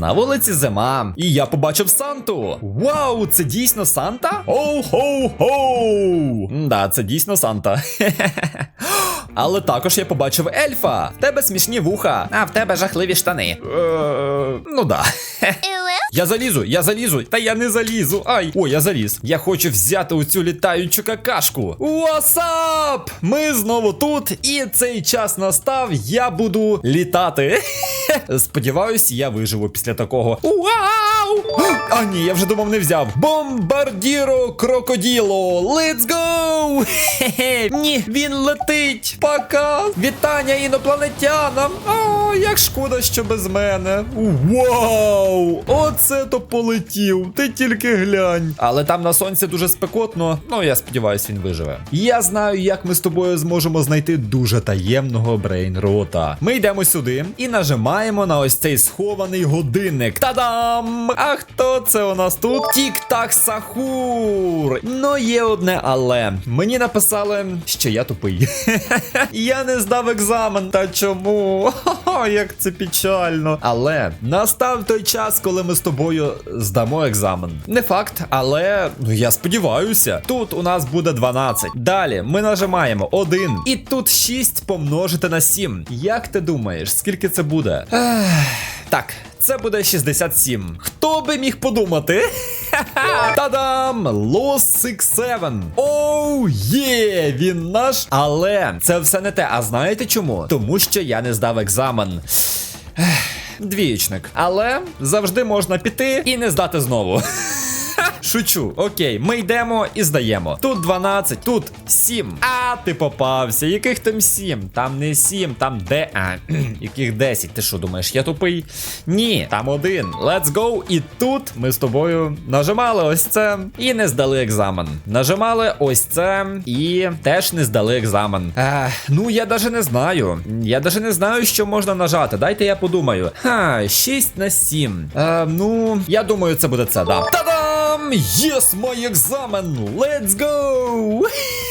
На вулиці зима. І я побачив Санту. Вау, це дійсно Санта? Оу-хоу-хоу! Да, це дійсно Санта. Але також я побачив ельфа. В тебе смішні вуха, а в тебе жахливі штани. Е, Ну да. Я залізу, я залізу, та я не залізу. Ай, о, я заліз. Я хочу взяти оцю літаючу какашку. Васап! Ми знову тут, і цей час настав. Я буду літати. Сподіваюсь, я виживу після такого. Вау! А ні, я вже думав, не взяв. Бомбардіро крокоділо! Let's go! Хе-хе. Ні, він летить. Пока! Вітання інопланетянам! Як шкода, що без мене. Вау! Оце то полетів. Ти тільки глянь. Але там на сонці дуже спекотно. Ну, я сподіваюся, він виживе. Я знаю, як ми з тобою зможемо знайти дуже таємного брейнрота. Ми йдемо сюди і нажимаємо на ось цей схований годинник. Та-дам! А хто це у нас тут? Тік-так Ну, є одне але. Мені написали, що я тупий. Я не здав екзамен. Та чому? Як це печально. Але настав той час, коли ми з тобою здамо екзамен. Не факт, але ну я сподіваюся. Тут у нас буде 12. Далі ми нажимаємо 1. І тут 6 помножити на 7. Як ти думаєш, скільки це буде? Ех, Так, це буде 67. Хто би міг подумати? Та-дам! Лос 67. Оу, є! Він наш. Але це все не те. А знаєте чому? Тому що я не здав екзамен. Двієчник. Але завжди можна піти і не здати знову. Шучу, окей, ми йдемо і здаємо. Тут 12, тут 7. А ти попався. Яких там 7? Там не 7, там де. А, яких 10? Ти що думаєш, я тупий? Ні, там один. Let's go. І тут ми з тобою нажимали ось це і не здали екзамен. Нажимали ось це і теж не здали екзамен. Ех, ну я даже не знаю. Я даже не знаю, що можна нажати. Дайте я подумаю. Ха, 6 на 7. Е, ну, я думаю, це буде це, да. Та-дам! Єс, мій екзамен! Let's go!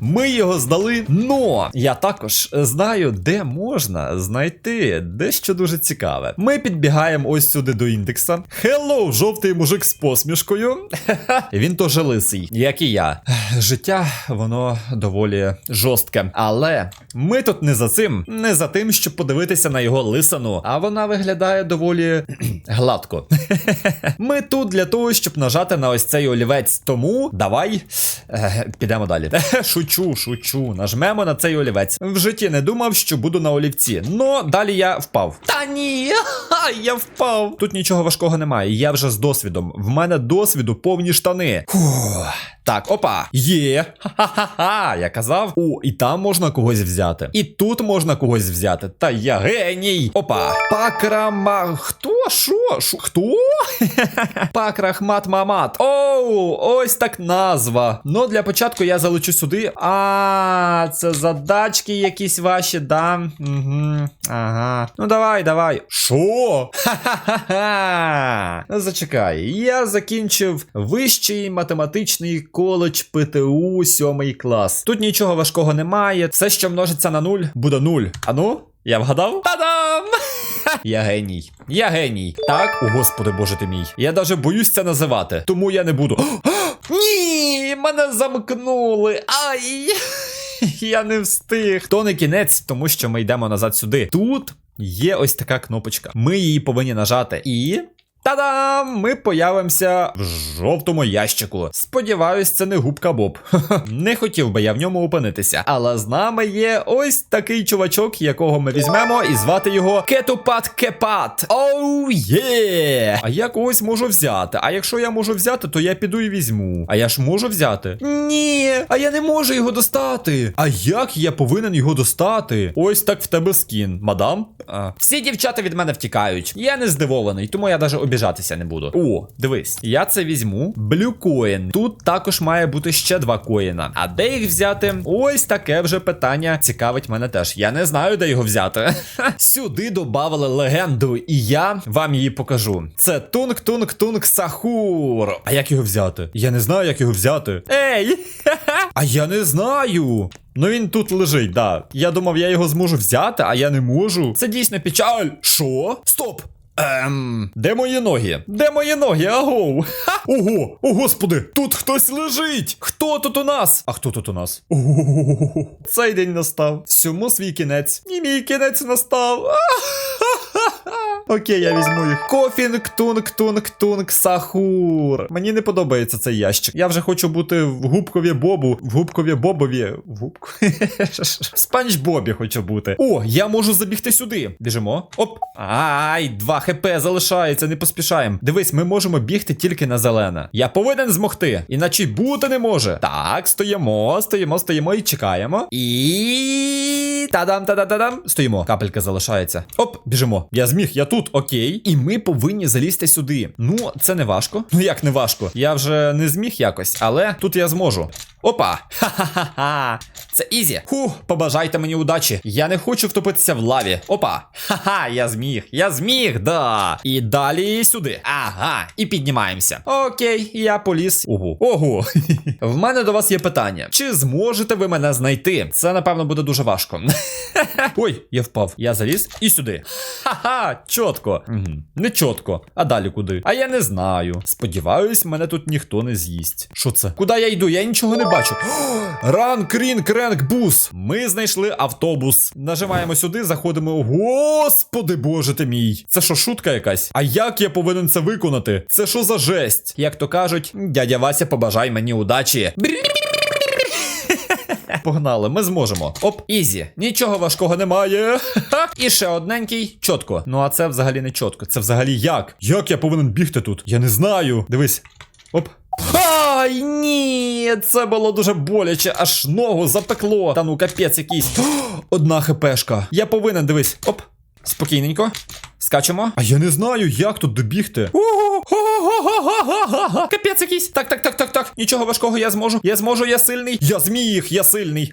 Ми його здали. Но я також знаю, де можна знайти дещо дуже цікаве. Ми підбігаємо ось сюди до індекса. Хеллоу, жовтий мужик з посмішкою. Він теж лисий, як і я. Життя, воно доволі жорстке. Але ми тут не за цим, не за тим, щоб подивитися на його лисану, а вона виглядає доволі гладко. Ми тут для того, щоб нажати на ось цей олівець. Тому давай е, підемо далі. Шучу, шучу. Нажмемо на цей олівець. В житті не думав, що буду на олівці. Но далі я впав. Та ні, ха, я впав. Тут нічого важкого немає. Я вже з досвідом. В мене досвіду повні штани. Фух. Так, опа, є. Ха-ха-ха, я казав. О, і там можна когось взяти. І тут можна когось взяти. Та я геній. Опа. Пакрама. Хто? Що? Шо? Хто? Пакрахмат Мамат. Оу, ось так назва. Ну, для початку я залечу сюди. А, це задачки якісь ваші, да? Угу. Ага. Ну давай, давай. Що? Ха-ха-ха. Зачекай, я закінчив вищий математичний коледж ПТУ 7 клас. Тут нічого важкого немає. Все, що множиться на нуль, буде нуль. А ну? Я вгадав? Та-дам! Я геній. Я геній. Так, о господи боже ти мій. Я даже боюсь це називати, тому я не буду. Ні, мене замкнули. Ай! Я не встиг. То не кінець, тому що ми йдемо назад сюди. Тут є ось така кнопочка. Ми її повинні нажати. І. Та-дам! Ми появимося в жовтому ящику. Сподіваюсь, це не губка Боб. не хотів би я в ньому опинитися. Але з нами є ось такий чувачок, якого ми візьмемо, і звати його Кетупат Кепат. Оу є! А я когось можу взяти. А якщо я можу взяти, то я піду і візьму. А я ж можу взяти? Ні, а я не можу його достати. А як я повинен його достати? Ось так в тебе скін, мадам. Всі дівчата від мене втікають. Я не здивований, тому я навіть обіжатися не буду. О, дивись, я це візьму. Блю коін. Тут також має бути ще два коїна. А де їх взяти? Ось таке вже питання цікавить мене теж. Я не знаю, де його взяти. Сюди додавали легенду, і я вам її покажу. Це Тунг-Тунг-Тунг Сахур. А як його взяти? Я не знаю, як його взяти. Ей! А я не знаю. Ну він тут лежить, да. Я думав, я його зможу взяти, а я не можу. Це дійсно печаль. Що? Стоп! Ем, де мої ноги? Де мої ноги? Агоу. Ого, о господи, тут хтось лежить. Хто тут у нас? А хто тут у нас? Ого, цей день настав. Всьому свій кінець. І мій кінець настав. Окей, я візьму їх. Кофінг, тунг, тунг, тунг, сахур. Мені не подобається цей ящик. Я вже хочу бути в губкові бобу. В губкові бобові. В губку. В спанч Бобі хочу бути. О, я можу забігти сюди. Біжимо. Оп. Ай, 2 хп залишається, не поспішаємо. Дивись, ми можемо бігти тільки на зелене. Я повинен змогти, іначе бути не може. Так, стоїмо, стоїмо, стоїмо і чекаємо. І. Та-дам, та-да-та-дам. Стоїмо. Капелька залишається. Оп, біжимо. Я зміг, я тут, окей. І ми повинні залізти сюди. Ну, це не важко. Ну як не важко? Я вже не зміг якось, але тут я зможу. Опа! Ха-ха-ха! Це ізі. Ху, побажайте мені удачі. Я не хочу втопитися в лаві. Опа! Ха-ха, я зміг. Я зміг, да. І далі сюди. Ага, і піднімаємося. Окей, я поліз. Ого. Ого. В мене до вас є питання. Чи зможете ви мене знайти? Це, напевно, буде дуже важко. Ой, я впав. Я заліз і сюди. Ха-ха, чітко. Угу. Не чітко. А далі куди? А я не знаю. Сподіваюсь, мене тут ніхто не з'їсть. Що це? Куди я йду? Я нічого не бачу. Ран, крін, кренк, бус. Ми знайшли автобус. Нажимаємо сюди, заходимо. Господи боже ти мій. Це що, шутка якась? А як я повинен це виконати? Це що за жесть? Як то кажуть, дядя Вася, побажай мені удачі. Погнали, ми зможемо. Оп, ізі. Нічого важкого немає. І ще одненький, чітко. Ну а це взагалі не чітко. Це взагалі як? Як я повинен бігти тут? Я не знаю. Дивись. Оп. Ай, ні, це було дуже боляче, аж ногу запекло. Та ну капець якийсь. Одна хпшка. Я повинен, дивись. Оп. Спокійненько. Скачемо. А я не знаю, як тут добігти. Капець якийсь. Так, так, так, так, так. Нічого важкого я зможу. Я зможу, я сильний. Я зміг, я сильний.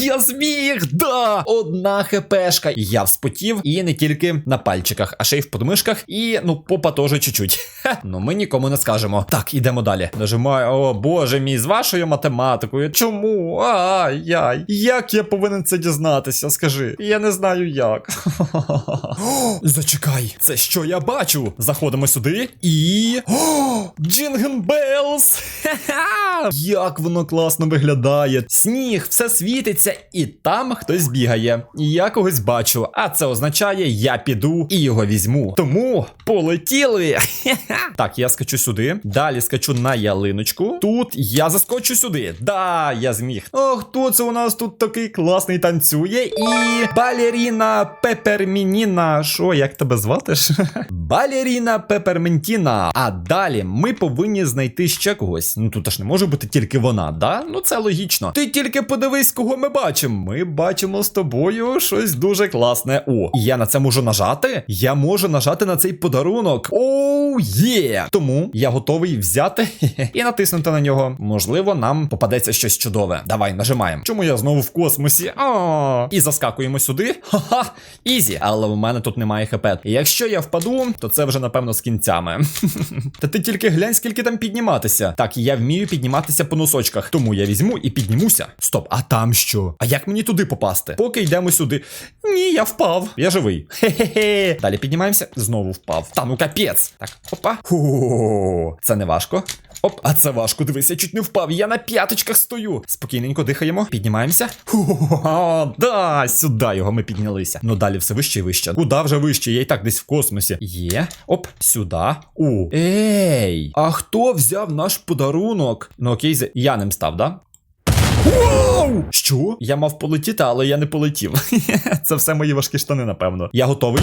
Я зміг, да! Одна хпшка. Я вспотів, і не тільки на пальчиках, а ще й в подмишках, і ну, попа чуть-чуть. Хе, Ну ми нікому не скажемо. Так, ідемо далі. Нажимаю, о боже мій, з вашою математикою. Чому? Ай-яй. Як я повинен це дізнатися? Скажи. Я не знаю як. Зачекай, це що я бачу? Заходимо сюди і. Джинген Белс! Як воно класно виглядає. Сніг, все світиться, і там хтось бігає. Я когось бачу, а це означає, я піду і його візьму. Тому полетіли. Так, я скачу сюди. Далі скачу на ялиночку. Тут я заскочу сюди. Да, я зміг. О, хто це у нас тут такий класний танцює? І балеріна Пепермініна. Що, як тебе звати? Балеріна Пеперментіна. А далі ми повинні знайти ще когось. Ну тут аж не може бути тільки вона, да? Ну це логічно. Ти тільки подивись, кого ми бачимо. Ми бачимо з тобою щось дуже класне. О, я на це можу нажати? Я можу нажати на цей подарунок. Оу, є! Тому я готовий взяти і натиснути на нього. Можливо, нам попадеться щось чудове. Давай, нажимаємо. Чому я знову в космосі? І заскакуємо сюди. Ха-ха, ізі. Але в мене тут немає хп. Якщо я впаду, то це вже напевно з кінцями. Та ти тільки глянь, скільки там підніматися. Так, я вмію підніматися по носочках, тому я візьму і піднімуся. Стоп, а там що? А як мені туди попасти? Поки йдемо сюди. Ні, я впав. Я живий. Хе-хе-хе. Далі піднімаємося. Знову впав. Та ну капець. Так, опа. Ху, це не важко. Оп, а це важко. Дивись, я чуть не впав. Я на п'яточках стою. Спокійненько дихаємо. Піднімаємося. Ху, да, сюди його ми піднялися. Ну далі все вище і вище. Куда вже вище? Я і так десь в космосі. Є. Оп, сюди. У. Ей! А хто взяв наш подарунок? Ну окей, я ним став, да? Воу! Що? Я мав полетіти, але я не полетів. Це все мої важкі штани, напевно. Я готовий.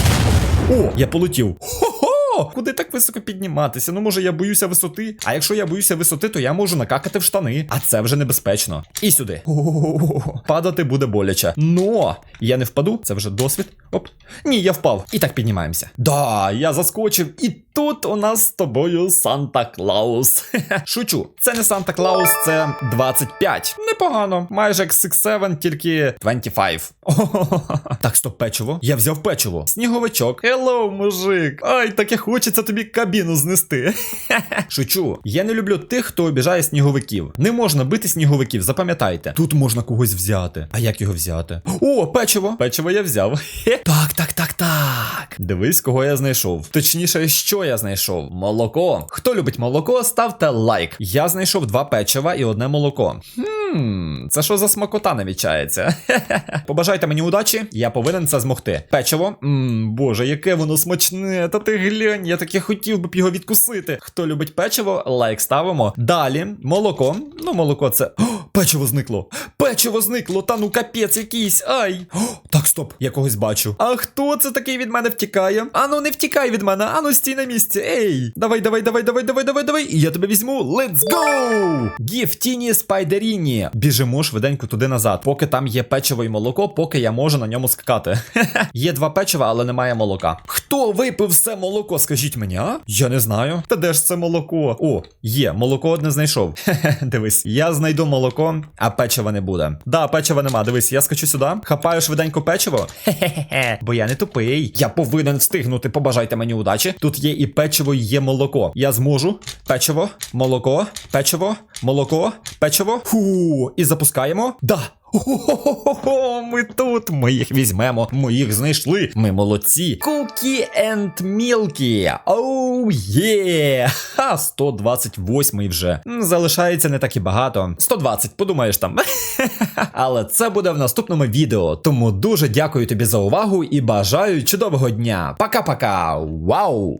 О, я полетів. Хо-хо! Куди так високо підніматися? Ну, може, я боюся висоти. А якщо я боюся висоти, то я можу накакати в штани. А це вже небезпечно. І сюди. О-о-о-о. Падати буде боляче. Но я не впаду, це вже досвід. Оп. Ні, я впав. І так піднімаємося. Да, я заскочив і тут у нас з тобою Санта Клаус. Шучу, це не Санта Клаус, це 25. Непогано. Майже як 6-7, тільки 25. Так, стоп, печиво. Я взяв печиво. Сніговичок. Hello, мужик. Ай, таке хочеться тобі кабіну знести. Шучу. Я не люблю тих, хто обіжає сніговиків. Не можна бити сніговиків, запам'ятайте. Тут можна когось взяти. А як його взяти? О, печиво. Печиво я взяв. Так, так, так, так. Дивись, кого я знайшов. Точніше, що я знайшов? Молоко. Хто любить молоко, ставте лайк. Я знайшов два печива і одне молоко. Хм, це що за смакота намічається? Побажайте мені удачі, я повинен це змогти. Печиво. Мм, боже, яке воно смачне. Та ти глянь, я таке хотів би б його відкусити. Хто любить печиво, лайк ставимо. Далі, молоко. Ну, молоко це. О, печиво зникло. Печиво зникло, та ну капець якийсь. Ай. О, так, стоп, я когось бачу. А хто це такий від мене втікає? Ану, не втікай від мене, ану стій на місці. Ей! Давай, давай, давай, давай, давай, давай, давай. І я тебе візьму. Let's go! Гіфтіні спайдеріні. Біжимо швиденько туди назад. Поки там є печиво і молоко, поки я можу на ньому скакати. є два печива, але немає молока. Хто випив все молоко? Скажіть мені, а? Я не знаю. Та де ж це молоко? О, є, молоко одне знайшов. Дивись, я знайду молоко, а печива не буде. Да, печива нема. Дивись, я скачу сюди, хапаю швиденько печиво. Хе-хе-хе, бо я не тупий. Я повинен встигнути. Побажайте мені удачі. Тут є і печиво, і є молоко. Я зможу. Печиво, молоко, печиво, молоко, печиво. Ху, і запускаємо. Да. Хо-хо-хо-хо, ми тут. Ми їх візьмемо. Ми їх знайшли. Ми молодці. Cookie and Milky. Оу, є. Ха, 128 вже. Залишається не так і багато. 120, подумаєш там. Але це буде в наступному відео. Тому дуже дякую тобі за увагу і бажаю чудового дня. Пока-пока. Вау!